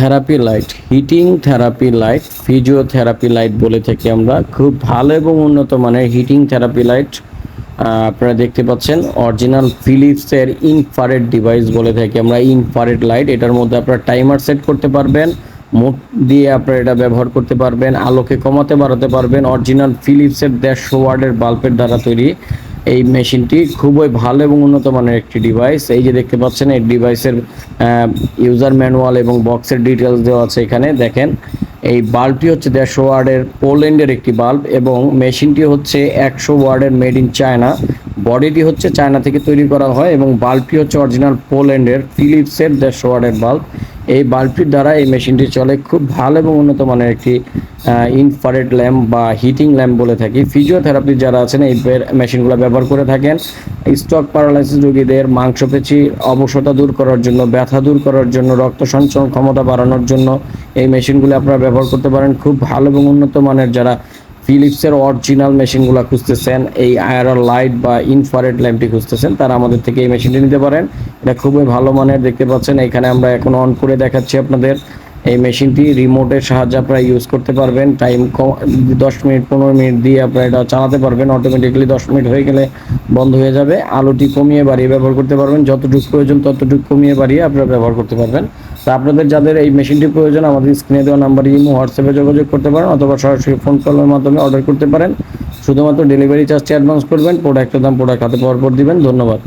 Physiotherapy light heating therapy light physiotherapy light বলে থাকি আমরা। খুব ভালো এবং উন্নত মানের হিটিং থেরাপি লাইট আপনারা দেখতে পাচ্ছেন। অরিজিনাল ফিলিপসের ইনফারেড ডিভাইস বলে থাকি আমরা ইনফারেড লাইট এটার মধ্যে আপনারা টাইমার সেট করতে পারবেন মুখ দিয়ে আপনারা এটা ব্যবহার করতে পারবেন, আলোকে কমাতে বাড়াতে পারবেন। অরিজিনাল ফিলিপসের দেড়শো ওয়ার্ডের বাল্বের দ্বারা তৈরি এই মেশিনটি খুবই ভালো এবং উন্নত মানের একটি ডিভাইস এই যে দেখতে পাচ্ছেন, এই ডিভাইসের ইউজার ম্যানুয়াল এবং বক্সের ডিটেলস দেওয়া আছে এখানে। দেখেন, এই বাল্বটি হচ্ছে দেড়শো ওয়ার্ডের পোল্যান্ডের একটি বাল্ব এবং মেশিনটি হচ্ছে একশো ওয়ার্ডের মেড ইন চায়না বডিটি হচ্ছে চায়না থেকে তৈরি করা হয় এবং বাল্বটি হচ্ছে অরিজিনাল পোল্যান্ডের ফিলিপসের দেড়শো ওয়ার্ডের বাল্ব এই বাল্বটির দ্বারা এই মেশিনটি চলে। খুব ভালো এবং উন্নত মানের একটি ইনফারেড ল্যাম্প বা হিটিং ল্যাম্প বলে থাকি। ফিজিওথেরাপি যারা আছেন, এই মেশিনগুলো ব্যবহার করে থাকেন। স্টক প্যারালাইসিস রোগীদের মাংসপেশি অবসতা দূর করার জন্য, ব্যথা দূর করার জন্য, রক্ত সঞ্চালন ক্ষমতা বাড়ানোর জন্য এই মেশিনগুলো আপনারা ব্যবহার করতে পারেন। খুব ভালো এবং উন্নত মানের যারা ফিলিপসের অরিজিনাল মেশিনগুলো খুঁজতেছেন, এই আয়ার লাইট বা ইনফারেড ল্যাম্পটি খুঁজতেছেন, তারা আমাদের থেকে এই মেশিনটি নিতে পারেন। এটা খুবই ভালো মানের, দেখতে পাচ্ছেন, এখানে আমরা এখন অন করে দেখাচ্ছি আপনাদের। এই মেশিনটি রিমোটের সাহায্যে আপনারা ইউজ করতে পারবেন টাইম দশ মিনিট, পনেরো মিনিট দিয়ে আপনারা এটা চালাতে পারবেন অটোমেটিক্যালি দশ মিনিট হয়ে গেলে বন্ধ হয়ে যাবে। আলোটি কমিয়ে বাড়িয়ে ব্যবহার করতে পারবেন, যতটুকু প্রয়োজন ততটুকু কমিয়ে বাড়িয়ে আপনারা ব্যবহার করতে পারবেন। তা আপনাদের যাদের এই মেশিনটি প্রয়োজন, আমাদের স্ক্রিনে দেওয়া নাম্বার ইমো হোয়াটসঅ্যাপে যোগাযোগ করতে পারেন অথবা সরাসরি ফোন কলের মাধ্যমে অর্ডার করতে পারেন। শুধুমাত্র ডেলিভারি চার্জটি অ্যাডভান্স করবেন প্রোডাক্টের দাম প্রোডাক্ট হাতে পাওয়ার পর দিবেন। ধন্যবাদ।